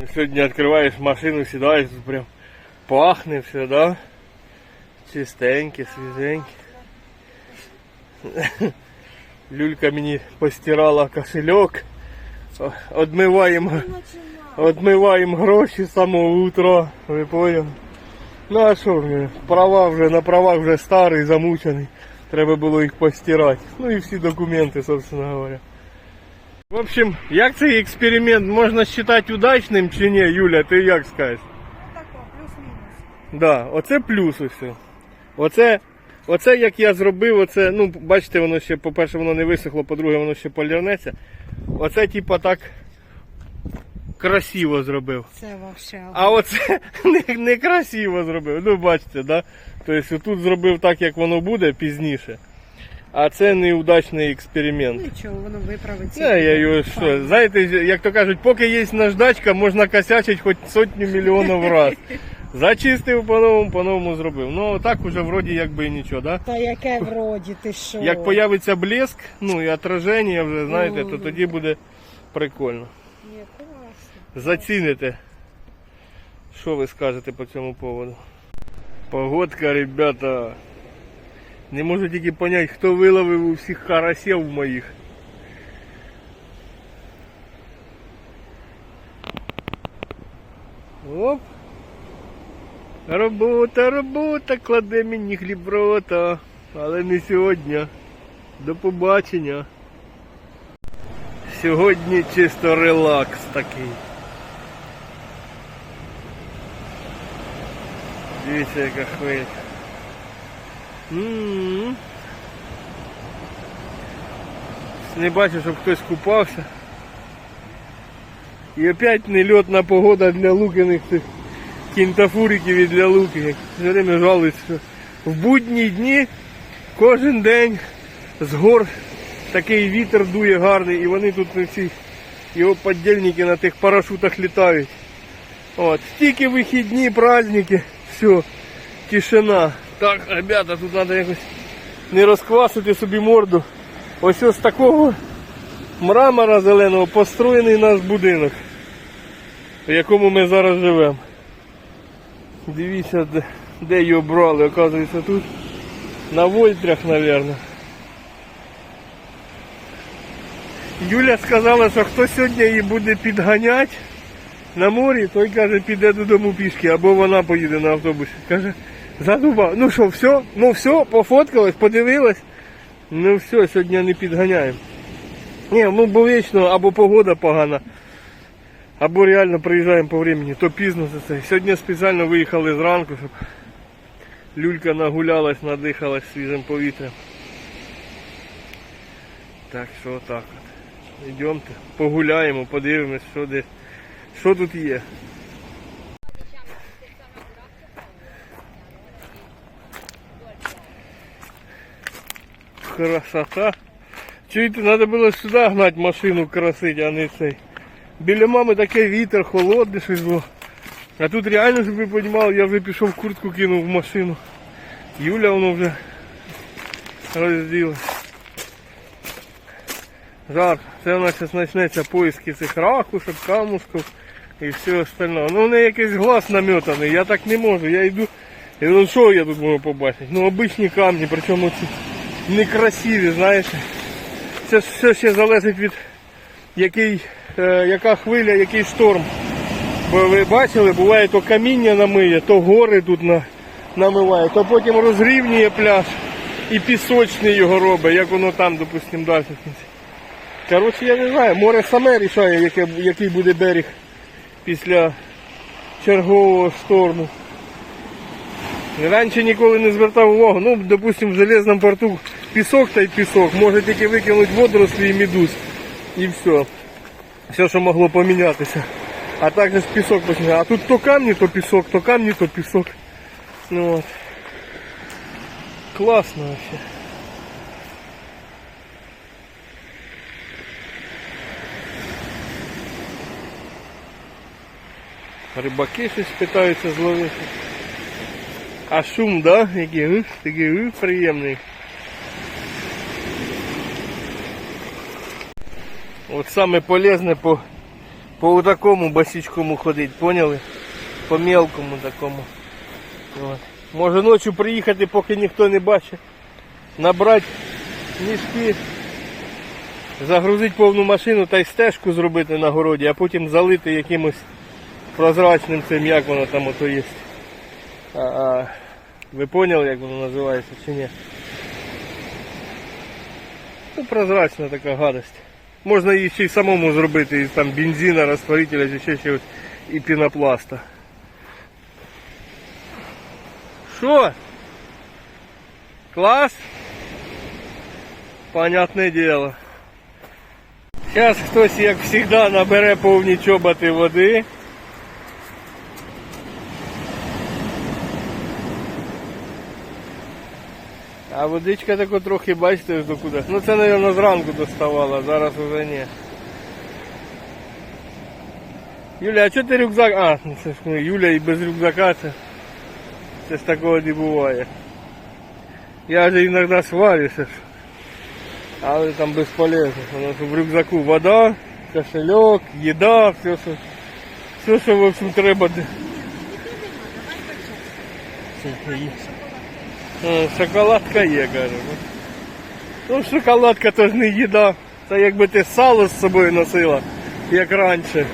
Ну, Сьогодні відкриваєш машину, сідаєш, тут прям пахне все, да? Чистеньке, свіженьке. Люлька мені постирала кошельок. О, Одмиваємо, одмиваємо гроші з самого утра, ви поняли? Ну а що ми, права вже на правах вже старий, замучений. Треба було їх постирати. Ну і всі документи, собственно говоря. В общем, як цей експеримент можна вважати удачним чи ні, Юля, ти як скажеш? Тако, плюс-мінус. Да, оце плюс усе. Оце, оце як я зробив, оце, ну, бачите, воно ще, по-перше, воно не висохло, по-друге, воно ще полірнеться. Оце типа так красиво зробив. Це вообще. А оце не, не красиво зробив. Ну, бачите, да? Тобто тут зробив так, як воно буде пізніше. А це неудачний експеримент. Нічого, воно виправиться. Не, я його що, знаєте, як то кажуть, поки є наждачка, можна косячити хоч сотню мільйонів раз. Зачистив по-новому, по-новому зробив. Ну так уже вроді якби і нічого, да? Та яке вроді, ти що? Як появиться блеск, ну і отраження вже, знаєте, то тоді буде прикольно. Ні, класно. Заціните. Що ви скажете по цьому поводу? Погодка, ребята. Не можу тільки поняти, хто виловив у всіх карасів моїх. Оп. Робота, робота, кладе мені хліб в рота. Але не сьогодні. До побачення. Сьогодні чисто релакс такий. Дивіться, яка хвиля. Не бачу, щоб хтось купався. І опять нельотна погода для лукиних цих кінтафуриків і для луки. Все время жалуються, що в будні дні кожен день з гор такий вітер дує гарний, і вони тут на всі його подільники на тих парашутах літають. От, тільки вихідні, праздники, все, тишина. Так, ребята, тут треба якось не розквасити собі морду. Ось ось такого мрамора зеленого построєний наш будинок, в якому ми зараз живемо. Дивіться, де, де його брали, оказується тут. На вольтрях, мабуть. Юля сказала, що хто сьогодні її буде підганяти на морі, той каже, піде додому пішки, або вона поїде на автобусі. Каже, задуба, ну що, все, ну все, пофоткалась, подивилась. Ну все, сьогодні не підганяємо. Ні, ну бо вічно або погода погана, або реально приїжджаємо по времени, то пізно за це. Сьогодні спеціально виїхали зранку, щоб люлька нагулялась, надихалась свіжим повітрям. Так що отак от. Йдемте, погуляємо, подивимось, що десь, що тут є. Красота. Чуєте, треба було сюди гнати машину красити, а не цей. Біля мами таке вітер, холодне щось було. А тут реально, щоб ви розуміли, я вже пішов куртку кинув в машину. Юля воно вже розділа. Жар. Це у нас зараз почнеться поиски цих ракушок, камушків і все остальне. Ну, у неї якийсь глаз наметаний, я так не можу. Я йду. І ну що я тут можу побачити? Ну обичні камні, причому ці некрасиві, знаєте. Це все ще залежить від який, е, яка хвиля, який шторм. Бо ви бачили, буває то каміння намиє, то гори тут на, намиває, то потім розрівнює пляж і пісочний його робить, як воно там, допустимо, далі. Коротше, я не знаю, море саме рішає, який буде берег після чергового шторму. Раніше ніколи не звертав увагу. Ну, допустим, в железному порту пісок та й пісок. Може тільки викинути водорослі і медуз. І все. Все, що могло помінятися. А так же пісок починає. А тут то камні, то пісок, то камні, то пісок. Ну, от. Класно вообще. Рибаки щось питаються зловити. А шум, да? Який такий приємний. От саме полезне по, по такому босичкому ходить, поняли? По мелкому такому. От. Може ночі приїхати, поки ніхто не бачить. Набрати мішки, загрузити повну машину та й стежку зробити на городі, а потім залити якимось прозрачним цим, як воно там ото є. А, а, ви поняли, як воно називається чи ні? Ну, прозрачна така гадость. Можна її ще й самому зробити із там бензина, розтворителя чи ще чогось і пінопласта. Що? Клас? Понятне дело. Зараз хтось, як завжди, набере повні чоботи води. А водичка тако трохи, бачите, аж докуди. Ну це, мабуть, зранку доставала, зараз уже ні. Юля, а чого ти рюкзак? А, ну це ж ну, Юля і без рюкзака це. Це ж такого не буває. Я же іноді сварюся. ж. Але там безполезно. Тому що в рюкзаку вода, кошельок, їда, все, що, все, що в общем треба. де- Це є. Е, Шоколадка є, каже. Ну, шоколадка то ж не їда. Це якби ти сало з собою носила, як раніше.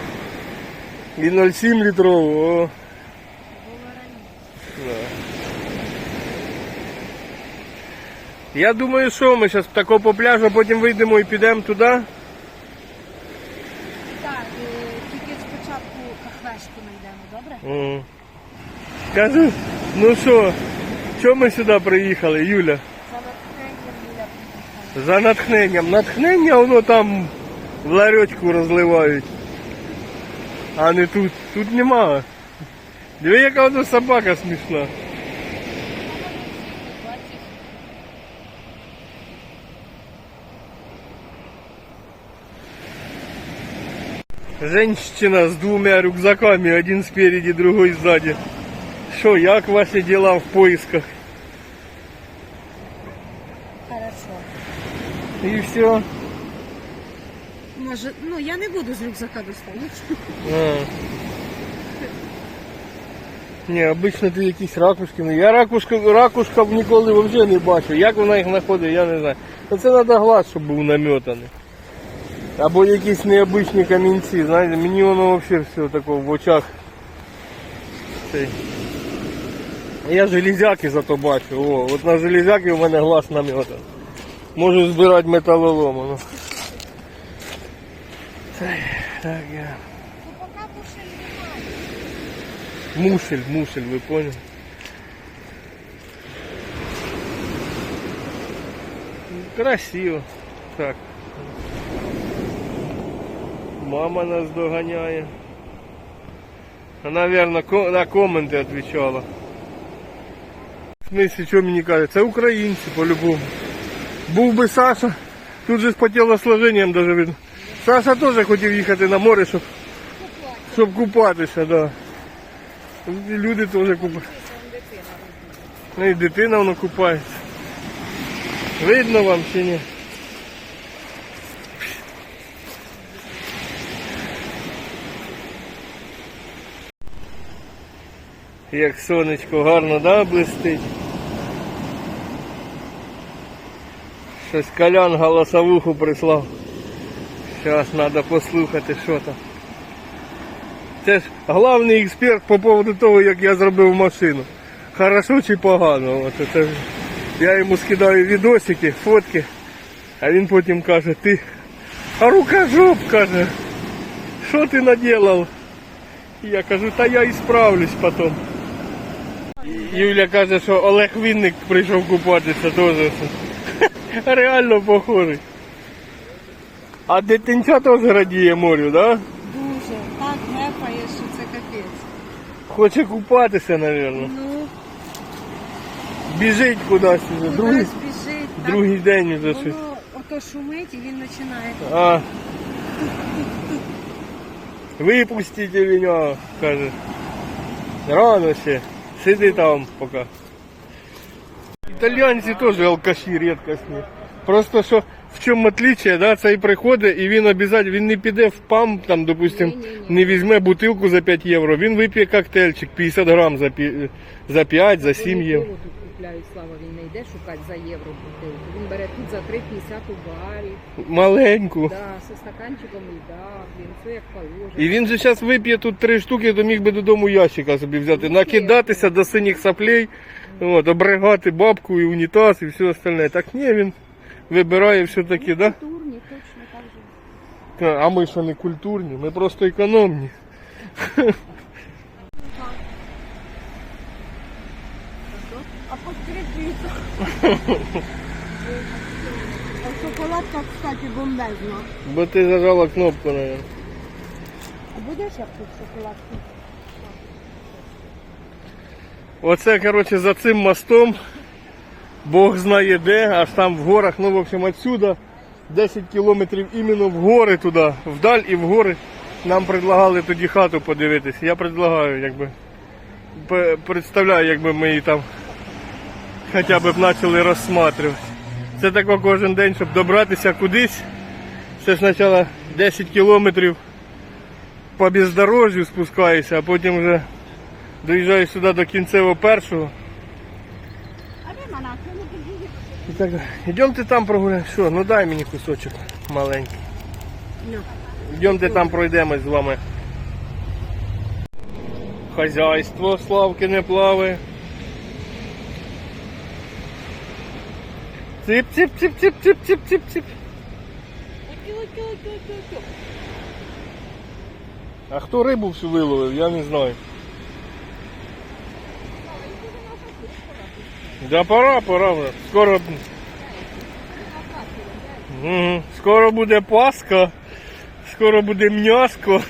І 0,7 літрову. О. Да. Я думаю, що ми зараз тако по пляжу, потім вийдемо і підемо туди. Так, е, тільки спочатку кафешку знайдемо, добре? М. Кажу, ну що, чого ми сюди приїхали, Юля? За натхненням. Натхнення воно там в ларьочку розливають. А не тут. Тут нема. Диви, яка воно собака смішна. Женщина з двумя рюкзаками, один спереди, другой сзади. Що, як ваші діла в поисках? Хорошо. І все. Може, ну я не буду з рюкзака доставати. А. Ні, обично ти якісь ракушки. Ну, я ракушка, ракушків ніколи взагалі не бачив. Як вона їх знаходить, я не знаю. Ну це треба глаз, щоб був наметаний. Або якісь необичні камінці, знаєте, мені воно взагалі все таке в очах. Цей. Я железяки зато бачу. О, от на железяки у мене глаз наметаний. Можу збирати металолому. Ну. Так, так, я. Мушель, мушель, вы поняли? Красиво. Так. Мама нас доганяє. Вона, наверное, на коменти отвечала. Смысле, що мені кажуть? Це українці по-любому. Був би Саша, тут же по тілосложенням даже видно. Саша теж хотів їхати на море, щоб, щоб купатися, да. І Люди теж купаються. Ну і дитина воно купається. Видно вам чи ні? Як сонечко гарно, да, блистить? Щось Колян голосовуху прислав. Зараз треба послухати, що там. Це ж головний експерт по поводу того, як я зробив машину. Хорошо чи погано. От це, ж- я йому скидаю відосики, фотки, а він потім каже, ти а рукожоп, каже, що ти наделав? І я кажу, та я і справлюсь потім. Юля каже, що Олег Вінник прийшов купатися теж. Реально похожий. А дитинча теж радіє морю, так? Да? Дуже. Так гепає, що це капець. Хоче купатися, мабуть. Ну, Біжить кудись вже. Другий, біжить. так день вже щось. Воно ото шумить і він починає. А. Випустіть меня, каже. Рано ще. Сиди там поки. Італіянці теж алкаші рідкісні. Просто що в чому отличие, да? Цей приходить і він обов'язково, він не піде в пам, там, допустим, не візьме бутилку за 5 євро, він вип'є коктейльчик 50 грам за, 5, за 7 Вони євро. Купляють, Слава, він не йде шукати за євро бутилку. Він бере тут за 3,50 у барі, Маленьку. да, зі стаканчиком льда, блін, все як положено. І він же зараз вип'є тут три штуки, то міг би додому ящика собі взяти, накидатися до синіх соплей, от, обригати бабку і унітаз і все остальне. Так ні, він вибирає все-таки, да? Культурні, точно так же. А ми що не культурні, ми просто економні. А подкріпіться. А шоколадка, кстати, бомбезна. Бо ти зажала кнопку, наверное. А будеш як тут шоколадку? Оце, коротше, за цим мостом. Бог знає де, аж там в горах, ну, в общем, отсюда 10 кілометрів іменно в гори туди, вдаль і в гори. Нам предлагали тоді хату подивитися. Я предлагаю, якби. Представляю, якби ми її там хоча б почали розсматривати. Це тако кожен день, щоб добратися кудись. Це спочатку 10 кілометрів по бездорожжю спускаюся, а потім вже доїжджаю сюди до кінцевого першого. І так, йдемте там прогуляємо. Що, ну дай мені кусочок маленький. Йдемте там пройдемось з вами. Хазяйство Славки не плаває. Цip, цip, цip, цip, цip, цip, цip, цip. А хто рибу всю виловив, я не знаю. Да пора, пора вже. Скоро. Скоро буде Пасха, скоро буде м'яско.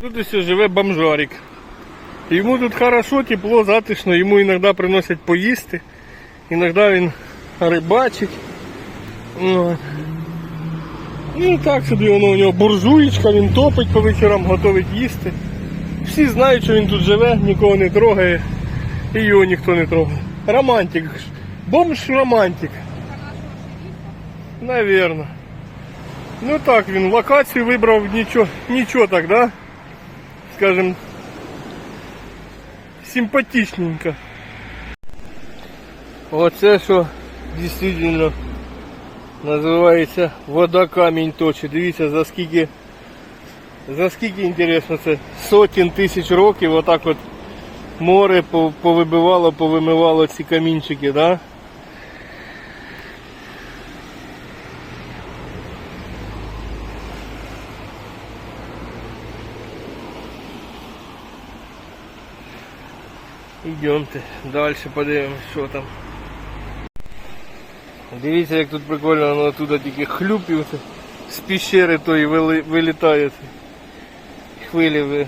Тут ось живе бомжарик. Йому тут хорошо, тепло, затишно, йому іноді приносять поїсти, іноді він рибачить. От. І так собі воно у нього буржуєчка, він топить по вечорам, готовить їсти. Всі знають, що він тут живе, нікого не трогає, і його ніхто не трогає. Романтик. Бомж романтик. Наверно. Ну так, він локацію вибрав нічого, нічого так, да? Скажем, симпатичненько. Оце що дійсно називається вода камінь точить. Дивіться за скільки за скільки інтересно це сотень тисяч років отак от море повибивало, повимивало ці камінчики, да? Йдемте, далі подивимось, що там. Дивіться, як тут прикольно, воно туди тільки хлюпів з піщери тої вилітає. Хвилі ви.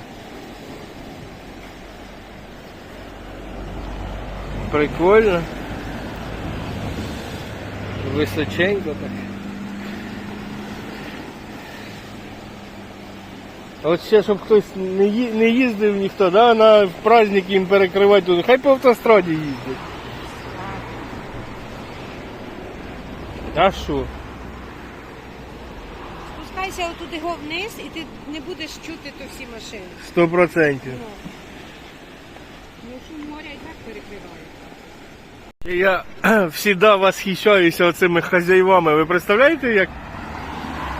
Прикольно. Височенько так. От ще, щоб хтось не, їздив ніхто, да, на праздник їм перекривати. Хай по автостраді їздять. А що? Спускайся отуди його вниз і ти не будеш чути то всі машини. Сто процентів. Ну, шум моря і так перекриває. Я завжди восхищаюся оцими хазяївами. Ви представляєте, як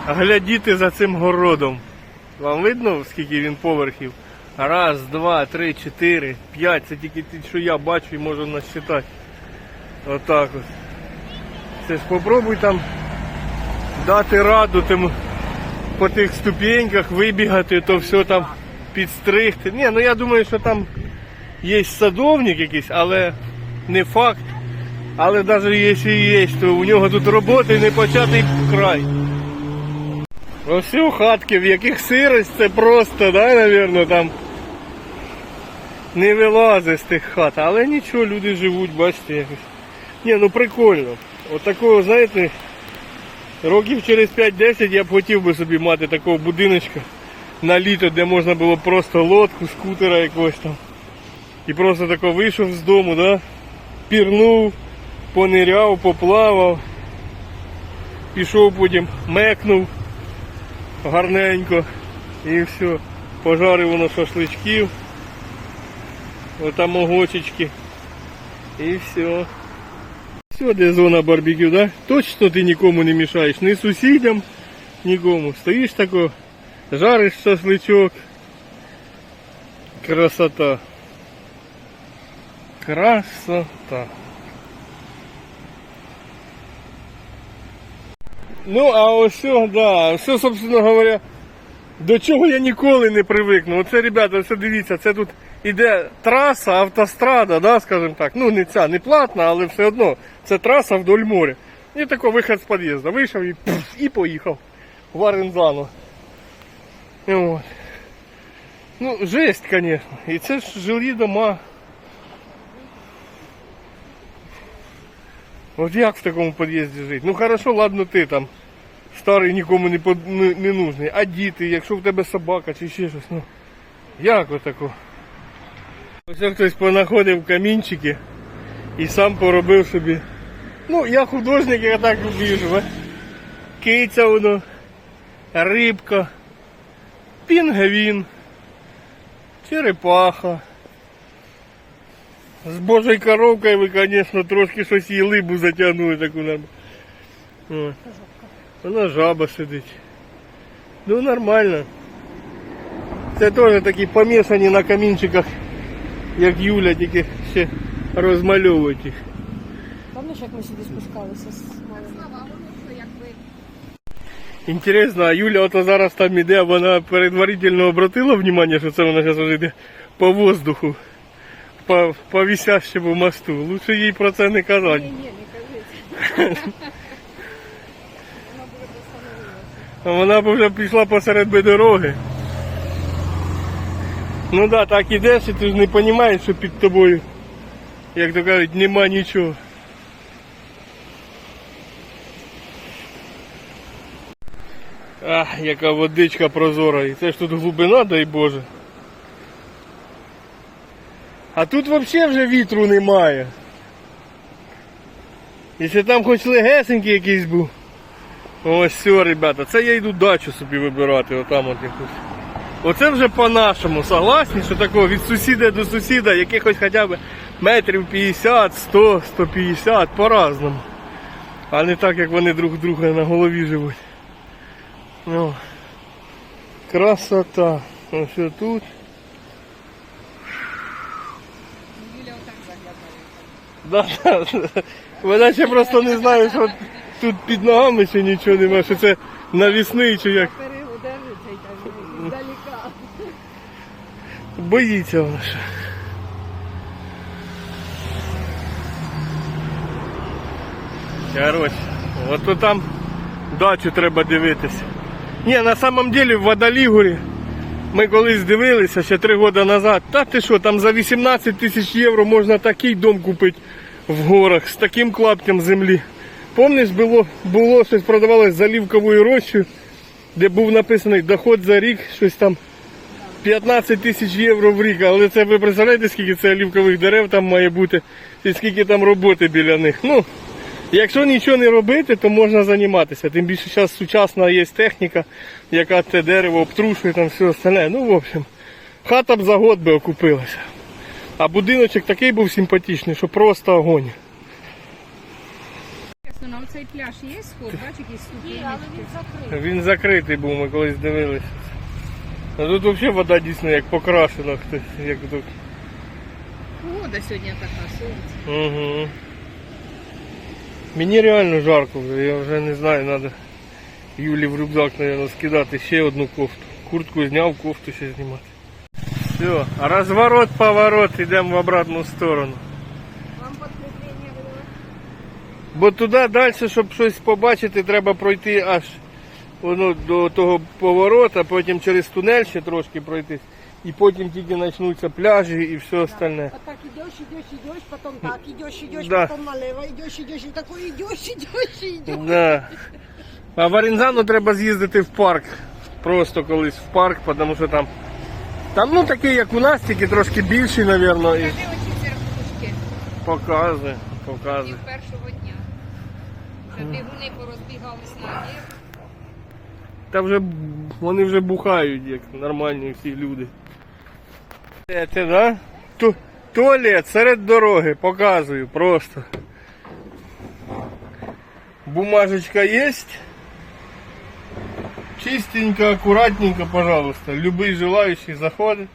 глядіти за цим городом? Вам видно, скільки він поверхів? Раз, два, три, чотири, п'ять. Це тільки ті, що я бачу і можу насчитати. Отак от. Це ж попробуй там дати раду тим, по тих ступеньках вибігати, то все там підстригти. Ні, ну я думаю, що там є садовник якийсь, але не факт. Але навіть якщо є, то у нього тут роботи не початий край. Ось у хатки, в яких сирость, це просто, да, напевно, там не вилазить з тих хат. Але нічого, люди живуть, бачите, якось. Ні, ну прикольно. От такого, знаєте, років через 5-10 я б хотів би собі мати такого будиночка на літо, де можна було просто лодку, скутера якогось там. І просто тако вийшов з дому, да? пірнув, пониряв, поплавав. пішов потім, мекнув гарненько і все. Пожарив воно шашличків. Отам огочечки. І все. Все, де зона барбекю, да? Точно ти нікому не мішаєш, ні сусідям, нікому. Стоїш тако, жариш шашличок. Красота. Красота. Ну, а ось, все, да, все, собственно говоря, до чого я ніколи не привикну. Оце, ребята, все дивіться, це тут іде траса, автострада, да, скажімо так. Ну, не ця, не платна, але все одно. Це траса вдоль моря. І такий вихід з під'їзду. Вийшов і, пф, і поїхав в Арензану. От. Ну, жесть, конечно. І це ж жилі дома. От як в такому під'їзді жити? Ну хорошо, ладно, ти там старий нікому не, не, не нужний. А діти, якщо в тебе собака чи ще щось, ну як отако? Ось хтось понаходив камінчики і сам поробив собі. Ну, я художник, я так біжу. Киця воно, рибка, пінгвін, черепаха. З божою коровкою ви, звісно, трошки щось її либу затягнули таку нам. Вона жаба сидить. Ну нормально. Це теж такі помішані на камінчиках, як Юля, тільки ще розмальовують їх. Пам'ятаєш, як ми сюди спускалися з Інтересно, а Юля ото зараз там іде, вона предварительно обратила внимание, що це вона зараз вже йде по воздуху, по, по висящему мосту. Лучше їй про це не казати. ні, ні, не кажи. А вона б вже пішла посеред би дороги. Ну да, так ідеш і ти ж не розумієш, що під тобою, як то кажуть, нема нічого. Ах, яка водичка прозора. І це ж тут глибина, дай Боже. А тут взагалі вже вітру немає. Якщо там хоч легесенький якийсь був. Ось все, ребята, це я йду дачу собі вибирати, отам от якусь. Оце вже по-нашому, согласні, що такого від сусіда до сусіда, якихось хоча б метрів 50, 100, 150, по-разному. А не так, як вони друг друга на голові живуть. Ну, красота. Ось тут. Заглядає. Да, да. Вона ще просто не знає, що тут під ногами ще нічого немає, що це навісний чи як. Перилу держиться і каже, здаліка. Боїться вона ще. Короче, от то там дачу треба дивитися. Ні, на самом деле в Водолігурі ми колись дивилися ще три роки назад. Та ти що, там за 18 тисяч євро можна такий дом купити в горах з таким клаптем землі. Помниш, було, було щось продавалось за лівковою рощою, де був написаний доход за рік, щось там 15 тисяч євро в рік, але це ви представляєте, скільки це олівкових дерев там має бути і скільки там роботи біля них. Ну, якщо нічого не робити, то можна займатися. Тим більше зараз сучасна є техніка, яка те дерево обтрушує, там все остальне. Ну, в общем, хата б за год би окупилася. А будиночок такий був симпатичний, що просто огонь. Чесно, на цей пляж є сход, бачиш, якісь ступенечки. Він закритий був, ми колись дивилися. А тут взагалі вода дійсно як покрашена, хтось, як тут. Погода сьогодні така, сонце. Угу. Мені реально жарко вже, я вже не знаю, треба Юлі в рюкзак, мабуть, скидати ще одну кофту. Куртку зняв, кофту ще знімати. Все, розворот, поворот, йдемо в обратну сторону. Вам підкріплення видали? Бо туди далі, щоб щось побачити, треба пройти аж воно до того поворота, потім через тунель ще трошки пройти. І потім тільки почнуться пляжі і все остальне. Вот так идешь, идешь, идешь, потом так идешь, идешь, Да. потом налево идешь, идешь, и такой идешь, идешь, идешь. Да. А в Арензану треба з'їздити в парк. Просто колись в парк, тому що там. Там ну такий, як у нас, тільки трошки більший, мабуть, і Кажи оці церквушки показує, показує. першого дня. Вже бігуни порозбігались на Євро. Та вже вони вже бухають, як нормальні всі люди. Це, да? Ту, туалет серед дороги, показую просто. Бумажечка есть. Чистенько, аккуратненько, пожалуйста. Любой желающий заходить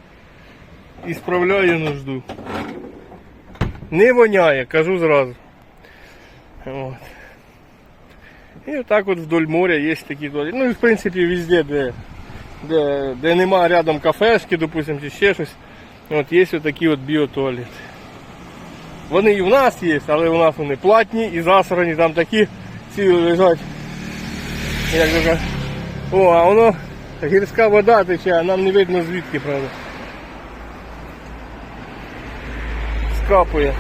і справляє нужду. Не воняє, кажу зразу. От. І отак от вдоль моря є такі туалети. Ну і в принципі везде, де, де, де нема рядом кафешки, допустим, чи ще щось. От є отакі от біотуалети. Вони і в нас є, але у нас вони платні і засрані, там такі ці лежать. Як кажуть. О, а воно гірська вода тече, а нам не видно звідки, правда. Скапує.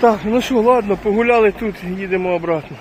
Так, ну що, ладно, погуляли тут, їдемо обратно.